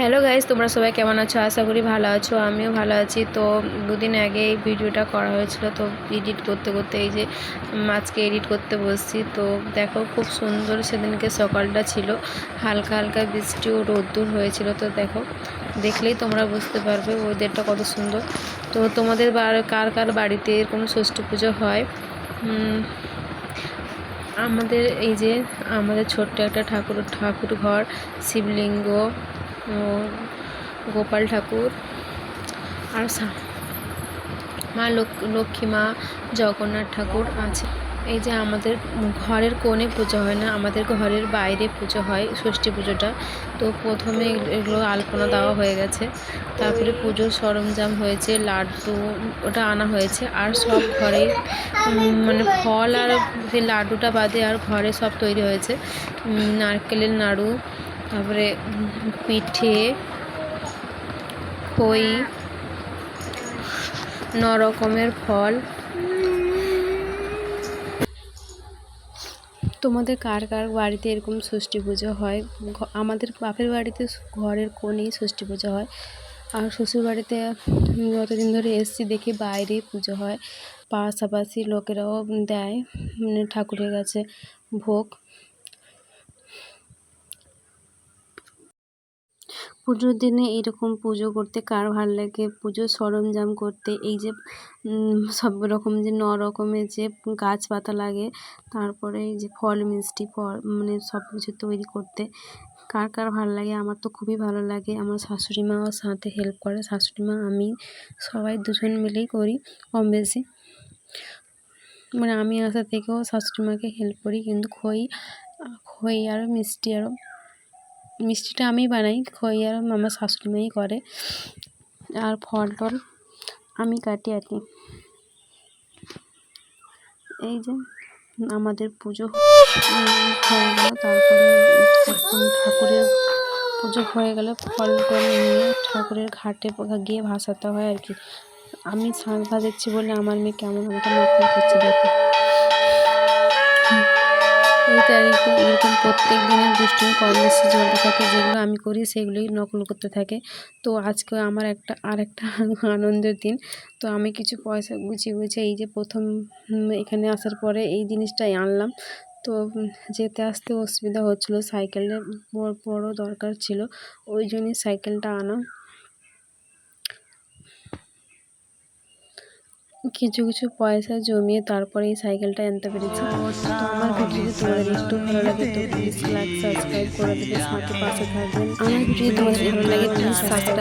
Hello guys তোমরা সবাই কেমন আছো? আশা করি ভালো আছো, আমিও ভালো আছি। তো দুদিন আগে এই ভিডিওটা করা হয়েছিল, তো এডিট করতে করতে এই যে আজকে এডিট করতে বসছি। তো দেখো, খুব সুন্দর সেদিনকে সকালটা ছিল। হালকা হালকা বৃষ্টি ও রোদ্দুর হয়েছিল, তো দেখো, দেখলেই তোমরা বুঝতে পারবে ওয়েদারটা কত সুন্দর। তো তোমাদের কার কার বাড়িতে কোনো ষষ্ঠী পুজো হয়? আমাদের এই যে, আমাদের ছোট্ট একটা ঠাকুর ঠাকুর ঘর শিবলিঙ্গ গোপাল ঠাকুর আর মা লক্ষ- লক্ষ্মী, মা জগন্নাথ ঠাকুর আছে। এই যে আমাদের ঘরের কোণে পুজো হয় না, আমাদের ঘরের বাইরে পুজো হয় ষষ্ঠী পুজোটা। তো প্রথমে এগুলো- এগুলো আলপনা দেওয়া হয়ে গেছে। তারপরে পুজোর সরঞ্জাম হয়েছে, লাড্ডু ওটা আনা হয়েছে। আর সব ঘরে মানে ফল আর সেই লাড্ডুটা বাদে আর ঘরে সব তৈরি হয়েছে। নারকেলের নাড়ু তারপরে পিঠে খই ন রকমের ফল। তোমাদের কার কার বাড়িতে এরকম ষষ্ঠী পুজো হয়? আমাদের বাপের বাড়িতে ঘরের কোণেই ষষ্ঠী পুজো হয়। আর শ্বশুর বাড়িতে যতদিন ধরে এসছি দেখি বাইরে পুজো হয়। পাশাপাশি লোকেরাও দেয় মানে ঠাকুরের কাছে ভোগ। পুজোর দিনে এরকম পুজো করতে কার ভালো লাগে? পুজোর সরঞ্জাম করতে, এই যে সব রকম যে, ন রকমের যে, গাছপাতা লাগে, তারপরে এই যে, ফল, মিষ্টি, ফল মানে সব কিছু তৈরি করতে কার কার ভালো লাগে? আমার তো খুবই ভালো লাগে। আমার শাশুড়ি মাও সাথে হেল্প করে। শাশুড়ি মা, আমি সবাই দুজন মিলেই করি, কম বেশি। মানে আমি আসা থেকেও শাশুড়ি মাকে হেল্প করি, কিন্তু খই খই আর মিষ্টি আরও মিষ্টিটা আমি বানাই, খই আর আমার শাশুড়ি মাই করে। আর ফল টল আমি কাটি আর কি। এই যে আমাদের পুজো হয়ে গেল, তারপরে ঠাকুরের পুজো হয়ে গেলে ফল টল নিয়ে ঠাকুরের ঘাটে গিয়ে ভাসাতে হয় আর কি। আমি শাঁখ বাজাচ্ছি বলে আমার মেয়ে কেমন আমাকে নকল করছে দেখো। এই তো এরকম প্রত্যেক দিনের দুষ্টুমি কম বেশি চলতে থাকে, যেগুলো আমি করি সেগুলোই নকল করতে থাকে। তো আজকে আমার একটা আর একটা আনন্দের দিন। তো আমি কিছু পয়সা গুছিয়ে গুছিয়ে এই যে প্রথম এখানে আসার পরে এই জিনিসটাই আনলাম। তো যেতে আসতে অসুবিধা হচ্ছিল, সাইকেলের বড় দরকার ছিল, ওই জন্যই সাইকেলটা আনা। কিছু কিছু পয়সা জমিয়ে তারপরে এই সাইকেলটা আনতে পেরেছি। আমার ভিডিও তোমাদের একটু ভালো লাগে তো প্লিজ লাইক সাবস্ক্রাইব করে দেবে, সাথে পাশে থাকবেন। আমার ভিডিও তোমাদের ভালো লাগে প্লিজ সাবস্ক্রাইব